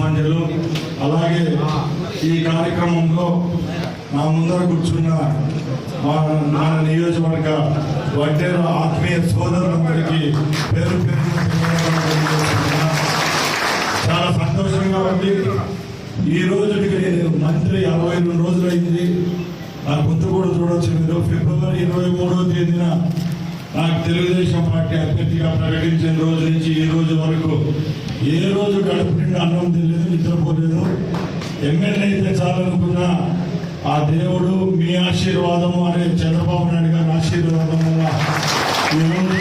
పుష్పాంజలు అలాగే ఈ కార్యక్రమంలో నా ముందర కూర్చున్న నా నియోజకవర్గ వడ్డేరు ఆత్మీయ సోదరులందరికీ పేరు పేరు చాలా సంతోషంగా ఉంది. ఈ రోజుకి నేను మంత్రి అరవై రెండు రోజులైంది. నా గుర్తు కూడా చూడొచ్చు మీరు. ఫిబ్రవరి ఇరవై మూడవ తేదీన నాకు తెలుగుదేశం పార్టీ అభ్యర్థిగా ప్రకటించిన రోజు నుంచి ఈ రోజు వరకు ఏ రోజు గడుపు అన్నం నిద్రపోలేదు. ఎమ్మెల్యే అయితే చాలనుకున్నా ఆ దేవుడు మీ ఆశీర్వాదము అనే చంద్రబాబు నాయుడు గారి ఆశీర్వాదం వల్ల ఈరోజు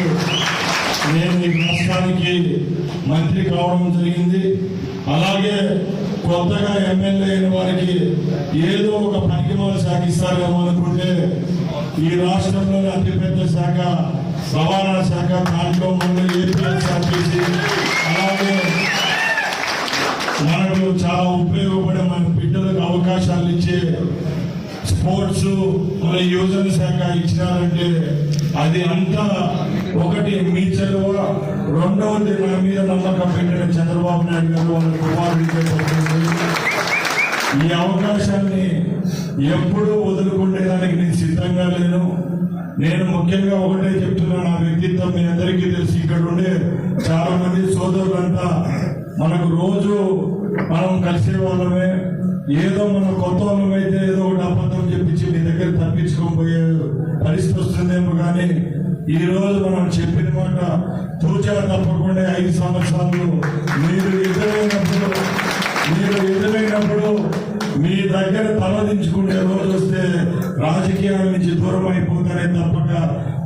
నేను ఈ రాష్ట్రానికి మంత్రి కావడం జరిగింది. అలాగే కొత్తగా ఎమ్మెల్యే అయిన వారికి ఏదో ఒక పనికిమాల శాఖ ఇస్తారేమో అనుకుంటే ఈ రాష్ట్రంలోని అతిపెద్ద శాఖ రవాణా శాఖ దాంట్లో మన ఏపీఎస్ఆర్టీసీ అలాగే మనకు చాలా ఉపయోగపడే మన బిడ్డలకు అవకాశాలు ఇచ్చే స్పోర్ట్స్ మన యువజన శాఖ ఇచ్చినారంటే అది అంతా ఒకటి మీ చదువు రెండవది మన మీద నమ్మకం పెట్టిన చంద్రబాబు నాయుడు గారు వాళ్ళ కుమారుడికి ఈ అవకాశాన్ని ఎప్పుడూ వదులుకునేదానికి నేను సిద్ధంగా లేను. నేను ముఖ్యంగా ఒకటే చెప్తున్నా నా వ్యక్తిత్వం మీ అందరికీ తెలిసి ఇక్కడ ఉండే చాలా మంది సోదరులంతా మనకు రోజు మనం కలిసే వాళ్ళమే. ఏదో మనం కొత్త వాళ్ళమైతే ఏదో ఒకటి అబద్ధం చెప్పించి మీ దగ్గర తప్పించుకొని పోయే పరిస్థితి వస్తుందేమో కానీ ఈ రోజు మనం చెప్పిన మాట తూచా తప్పకుండా ఐదు సంవత్సరాలు మీరు ఎదురైనప్పుడు మీరు ఎదురైనప్పుడు మీ దగ్గర తలదించుకునే రోజు వస్తే రాజకీయాల నుంచి దూరం అయిపోతారే తప్పక.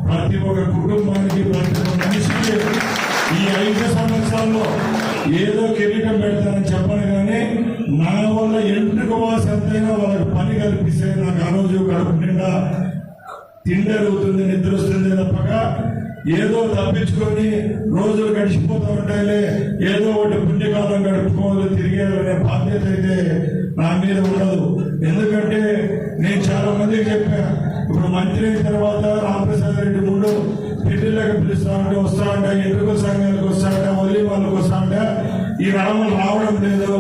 ప్రతి ఒక్క కుటుంబానికి ప్రతి ఒక్క మనిషికి ఈ ఐదు సంవత్సరాల్లో ఏదో కిరీటం పెడతానని చెప్పను కానీ నా వల్ల ఎంటుకు వాసి ఎంతైనా వాళ్ళకి పని కల్పిస్తే నాకు ఆ రోజు నిండా తిండి నిద్ర వస్తుంది తప్పక ఏదో తప్పించుకొని రోజులు గడిచిపోతూ ఉంటాయిలే. ఏదో ఒకటి పుణ్యకాలం గడుపుకోవాలి తిరిగేయాలనే బాధ్యత అయితే నా మీద ఉండదు. ఎందుకంటే నేను చాలా మందికి చెప్పాను ఇప్పుడు మంత్రి అయిన తర్వాత రామప్రసాద్ రెడ్డి ముందు పెళ్ళిళ్ళకి పిలుస్తామంటే వస్తామంటే ఎదురుకు సంఘాలకు వస్తాడు ఈ రాములు రావడం లేదు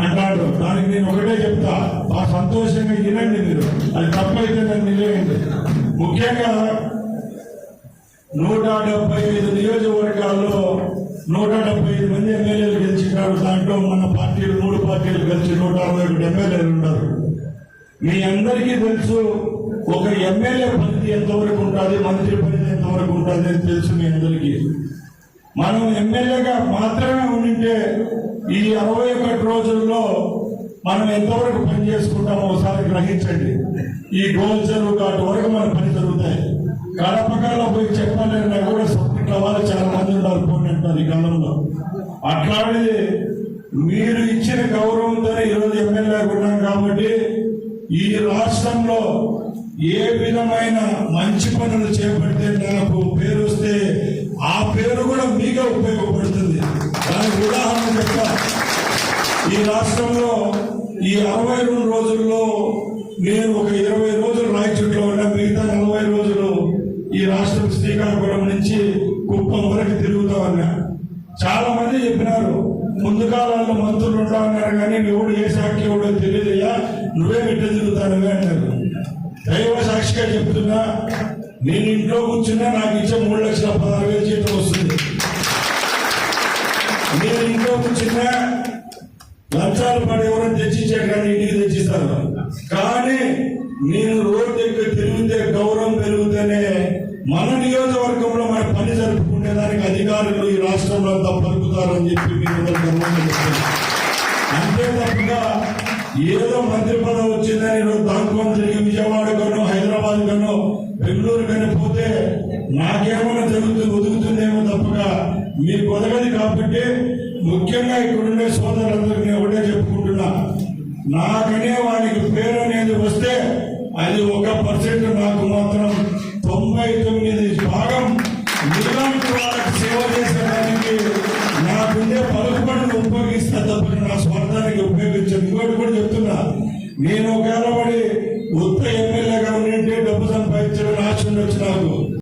అంటాడు దానికి నేను ఒకటే చెప్తా. ఆ సంతోషంగా వినండి మీరు. అది తప్పైతే నన్ను నిలవండి ముఖ్యంగా నూట డెబ్బై ఐదు నియోజకవర్గాల్లో నూట డెబ్బై ఐదు మంది ఎమ్మెల్యేలు గెలిచినారు. దాంట్లో మన పార్టీలు మూడు పార్టీలు కలిసి నూట అరవై ఒకటి ఎమ్మెల్యేలు ఉన్నారు. మీ అందరికీ తెలుసు ఒక ఎమ్మెల్యే పరిధి ఎంతవరకు ఉంటుంది మంత్రి పరిధి ఎంతవరకు ఉంటుంది అని తెలుసు మీ అందరికీ. మనం ఎమ్మెల్యేగా మాత్రమే ఉండింటే ఈ అరవై ఒకటి రోజుల్లో మనం ఎంతవరకు పని చేసుకుంటామో ఒకసారి గ్రహించండి. ఈ గోల్ చెరువు కాటు వరకు మన పని జరుగుతాయి. కడపకాలో పోయి చెప్పాలన్నా కూడా సపోర్ట్ వాళ్ళు చాలా మంది ఉన్నారు పోటీ అంటారు ఈ కాలంలో. అట్లాంటిది మీరు ఇచ్చిన గౌరవంతో ఈరోజు ఎమ్మెల్యే ఉన్నాం కాబట్టి ఈ రాష్ట్రంలో ఏ విధమైన మంచి పనులు చేపడితే నాకు పేరు వస్తే ఈ రాష్ట్రంలో ఈ అరవై రెండు రోజుల్లో నేను ఒక ఇరవై రోజులు రాయచూట్లో ఉన్నా మిగతా నలభై రోజులు ఈ రాష్ట్రం శ్రీకాకుళం నుంచి కుప్పం వరకు తిరుగుతా ఉన్నా. చాలా మంది చెప్పినారు ముందు కాలంలో మంత్రులు ఉంటామన్నారు కానీ ఎవడు ఏ శాఖ ఎవడో తెలియదయ్యా నువ్వే బిడ్డ తిరుగుతానవే అన్నారు దైవ సాక్షిగా చెప్తున్నా నేను ఇంట్లో కూర్చున్నా నాకు ఇచ్చే మూడు లక్షల పదహారు వేలు జీతం వస్తుంది. నేను ఇంట్లో కూర్చున్నా లంచాలు పడి ఎవరైనా తెచ్చిచ్చారు కానీ ఇంటికి తెచ్చిస్తారు. కానీ నేను రోడ్డు ఎక్కి తిరిగితే గౌరవం పెరుగుతేనే మన నియోజకవర్గంలో మన పని జరుపుకునేదానికి అధికారులు ఈ రాష్ట్రంలో అంతా పలుకుతారని చెప్పి మీ అంతే తప్పగా ఏదో మంత్రి పదవి వచ్చిందని ఈరోజు దాక్కొని తిరిగి విజయవాడ కనో హైదరాబాద్ కనో బెంగళూరు కని పోతే నాకేమైనా జరుగుతుంది ఒదుగుతుందేమో తప్పగా మీరు కొదగది కాబట్టి ముఖ్యంగా ఇక్కడుండే సోదరులందరికీ నేను ఒకటే చెప్పుకుంటున్నా. నాకనే వాడికి పేరు అనేది వస్తే అది ఒక పర్సెంట్ నాకు మాత్రం తొంభై తొమ్మిది భాగం నీలాంటి వాళ్ళకి సేవ చేసేదానికి నాకుండే పలుకుబడిని ఉపయోగిస్తా తప్ప నా స్వార్థానికి ఉపయోగించాను. ఇంకోటి కూడా చెప్తున్నా. నేను ఒకవేళ